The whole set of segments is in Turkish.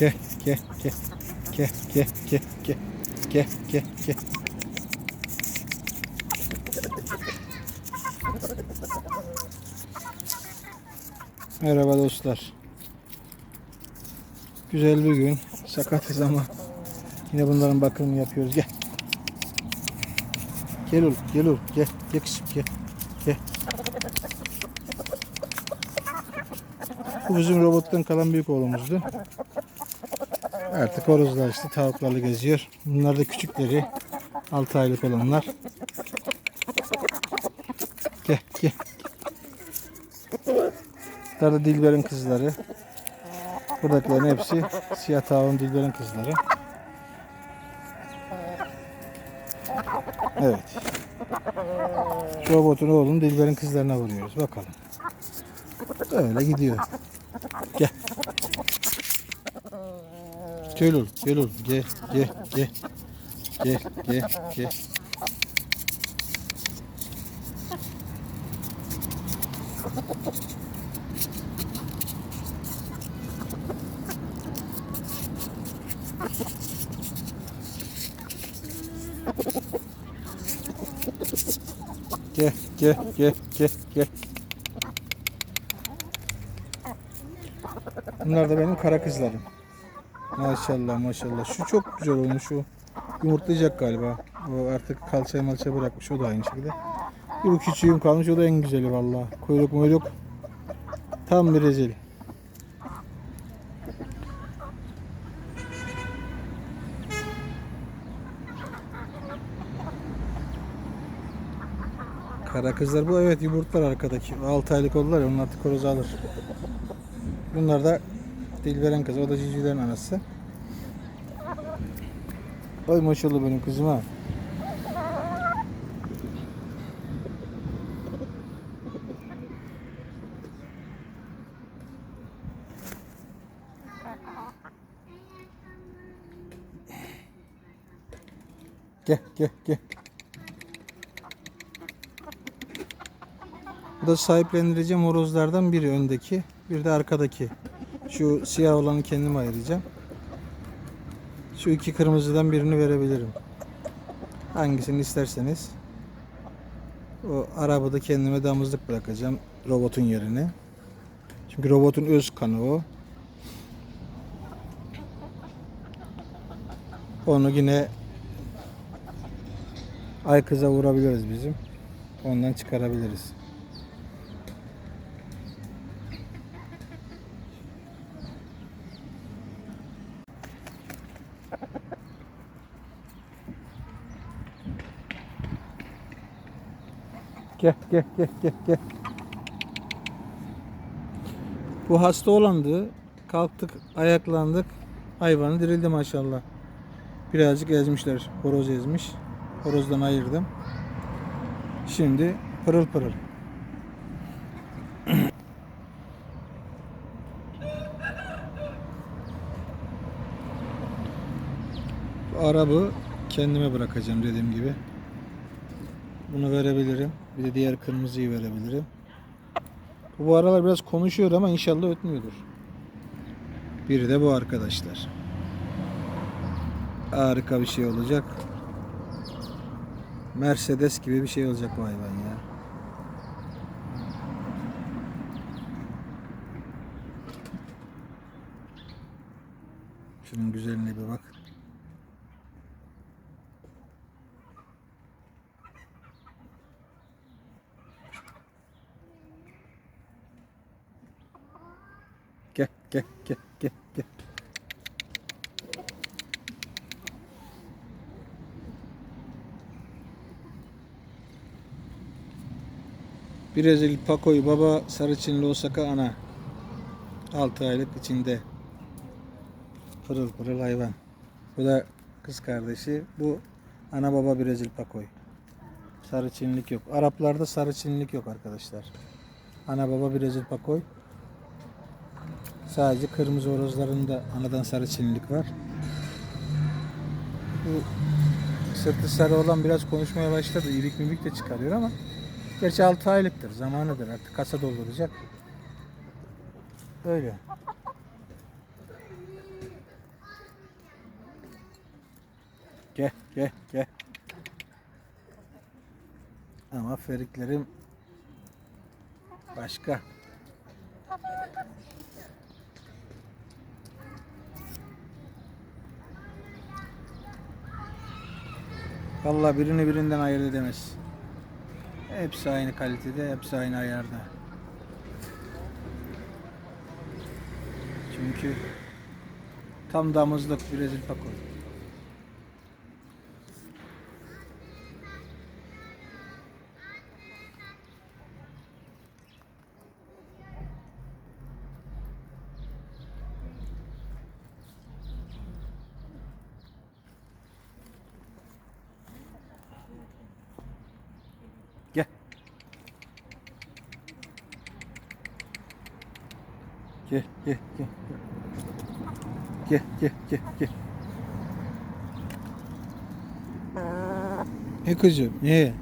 Gel gel gel. Gel gel gel gel. Gel gel gel. Merhaba dostlar. Güzel bir gün. Sakatız ama yine bunların bakımını yapıyoruz. Gel. Gel oğlum, gel oğlum, gel, gel kızım, gel, gel. Bu bizim robottan kalan büyük oğlumuzdu. Artık horozlar işte tavuklarla geziyor. Bunlar da küçükleri. 6 aylık olanlar. Gel gel. Bunlar da Dilber'in kızları. Buradakilerin hepsi siyah tavuğun Dilber'in kızları. Evet. Robotun oğlunu Dilber'in kızlarına vuruyoruz. Bakalım. Öyle gidiyor. Gel. Gel oğlum, gel oğlum, gel, gel, gel. Gel, gel, gel. Gel, gel, gel, gel, gel. Bunlar da benim kara kızlarım. Maşallah maşallah. Şu çok güzel olmuş şu. Yumurtlayacak galiba. O artık kalçaya malça bırakmış. O da aynı şekilde. Bu küçüğüm kalmış. O da en güzeli vallahi. Kuyruk muyruk. Tam bir rezil. Kara kızlar bu evet yumurtlar arkadaki. 6 aylık oldular ya onlar artık alır. Bunlar da Dilberen kızı. O da civcivlerin anası. Ay maşallah benim kızım ha. Gel gel gel. Bu da sahiplendireceğim horozlardan biri öndeki, bir de arkadaki. Şu siyah olanı kendim ayıracağım. Şu iki kırmızıdan birini verebilirim. Hangisini isterseniz. O arabada kendime damızlık bırakacağım robotun yerine. Çünkü robotun öz kanı o. Onu yine ay kıza vurabiliriz bizim. Ondan çıkarabiliriz. Gel gel gel gel gel. Bu hasta olandı. Kalktık, ayaklandık. Hayvanı dirildi maşallah. Birazcık ezmişler. Horoz ezmiş. Horozdan ayırdım. Şimdi pırıl pırıl. Arabı kendime bırakacağım dediğim gibi. Bunu verebilirim. Bir de diğer kırmızıyı verebilirim. Bu, aralar biraz konuşuyor ama inşallah ötmüyordur. Biri de bu arkadaşlar. Harika bir şey olacak. Mercedes gibi bir şey olacak bu hayvan ya. Şunun güzelliğine bir bak. Gel gel gel gel gel. Brezil Pakoy baba Sarıçınlı Osaka ana. 6 aylık içinde. Pırıl pırıl hayvan. Bu da kız kardeşi. Bu ana baba Brezil Pakoy. Sarı Çinlik yok. Araplarda sarı Çinlik yok arkadaşlar. Ana baba Brezil Pakoy. Sadece kırmızı orozlarında anadan sarı çinlik var. Bu sırtı sarı olan biraz konuşmaya başladı. İrik mimik de çıkarıyor ama gerçi 6 aylıktır. Zamanıdır artık kasa dolduracak. Öyle. Gel gel gel. Ama feriklerim başka. Vallahi birini birinden ayırt edemez. Hepsi aynı kalitede, hepsi aynı ayarda. Çünkü tam damızlık Brezilya pakol. Gel, gel, gel. Gel, gel, gel, gel. Ne kızım, ne?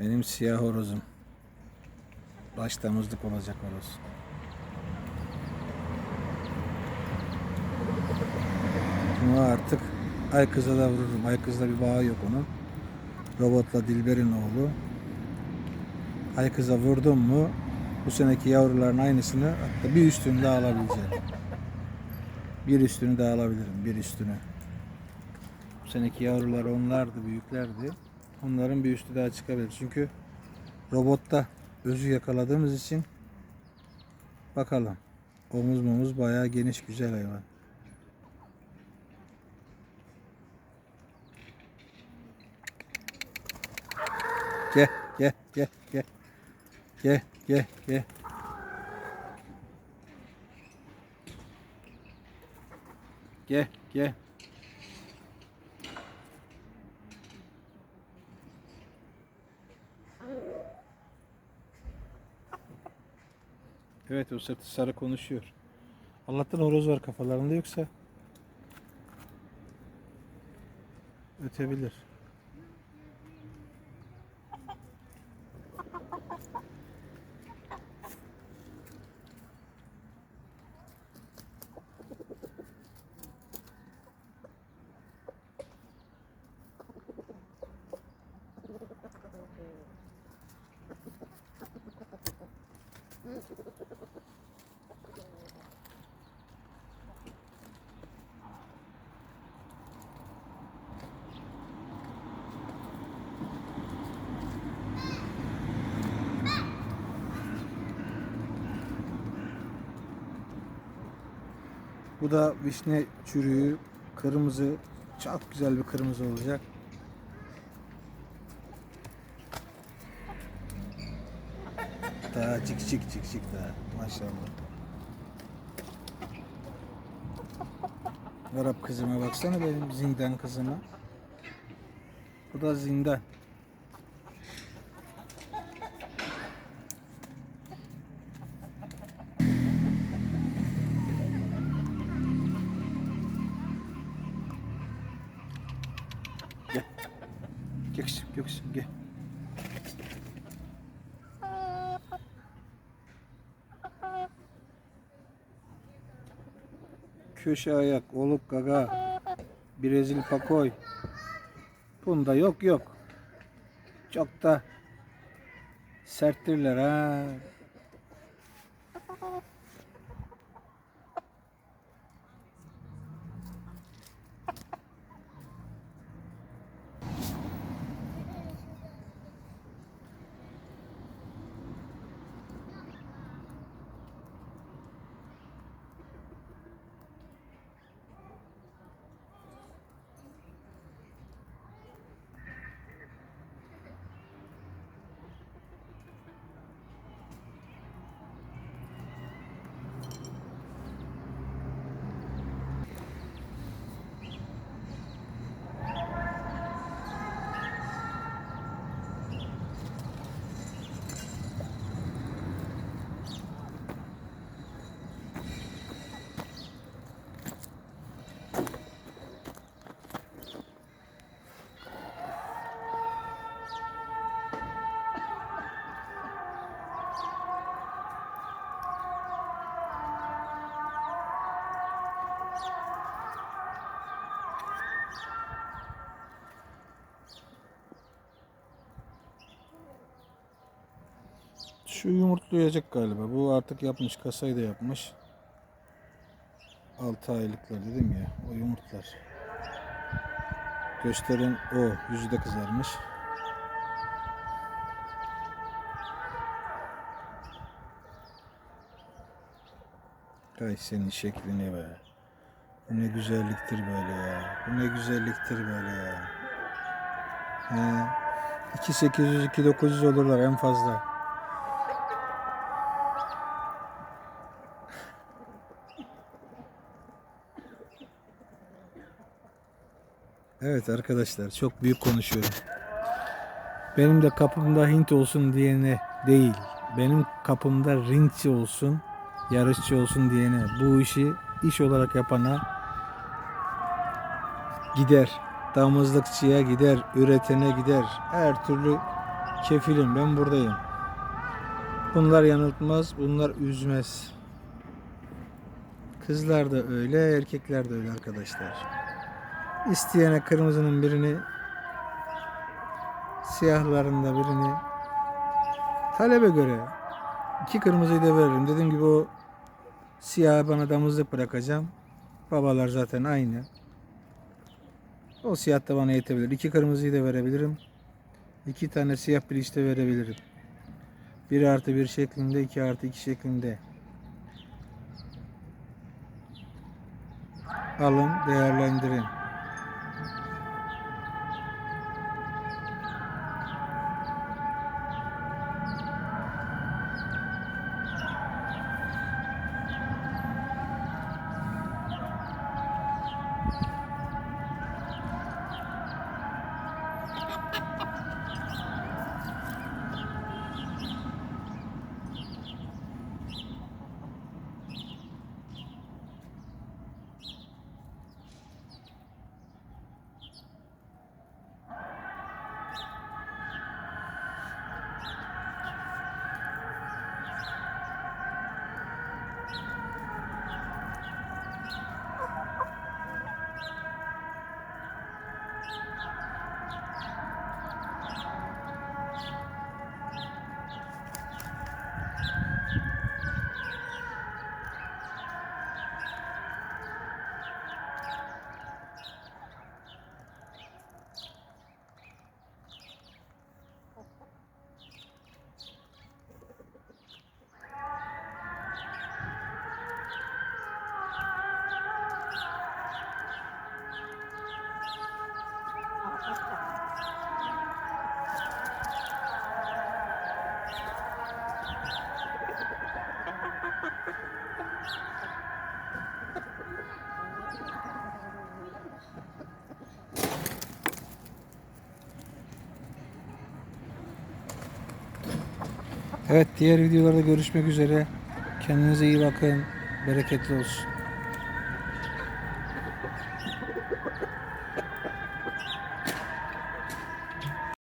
Benim siyah horozum. Baş damızlık olacak horoz. Bunu artık Aykız'a da vururum. Aykız'la bir bağı yok onun. Robotla Dilber'in oğlu. Aykız'a vurdum mu bu seneki yavruların aynısını hatta bir üstünü daha alabileceğim. Bir üstünü daha alabilirim. Bir üstünü. Bu seneki yavrular onlardı, büyüklerdi. Onların bir üstü daha çıkabilir. Çünkü robotta özü yakaladığımız için bakalım. Omuz momuz bayağı geniş güzel hayvan. Gel, gel, gel, gel. Gel, gel, gel. Gel, gel. Evet o sırtı sarı konuşuyor. Allah'tan horoz var kafalarında yoksa ötebilir. Bu da vişne çürüğü. Kırmızı. Çok güzel bir kırmızı olacak. Daha cik cik cik cik daha. Maşallah. Arap kızıma baksana benim zindan kızıma. Bu da zindan. Gel. Gel kızım, gel Köşe ayak, oluk gaga, Brezil pakoy. Bunda yok yok. Çok da serttirler ha. Şu yumurtlayacak galiba. Bu artık yapmış. Kasayı da yapmış. 6 aylıklar dedim ya. O yumurtlar. Gösteren o. Yüzü de kızarmış. Ay senin şekline be. Bu ne güzelliktir böyle ya. Bu ne güzelliktir böyle ya. He. 2800 2900 olurlar en fazla. Evet arkadaşlar çok büyük konuşuyorum. Benim de kapımda Hint olsun diyene değil. Benim kapımda ringçi olsun, yarışçı olsun diyene. Bu işi iş olarak yapana gider. Damızlıkçıya gider, üretene gider. Her türlü kefilim ben buradayım. Bunlar yanıltmaz, bunlar üzmez. Kızlar da öyle, erkekler de öyle arkadaşlar. İsteyene kırmızının birini, siyahlarında birini talebe göre iki kırmızıyı da veririm. Dediğim gibi o siyah bana damızlık bırakacağım. Babalar zaten aynı. O siyah da bana yetebilir. İki kırmızıyı da verebilirim. İki tane siyah bir işte verebilirim. Bir artı bir şeklinde, iki artı iki şeklinde. Alın, değerlendirin. Evet diğer videolarda görüşmek üzere. Kendinize iyi bakın. Bereketli olsun.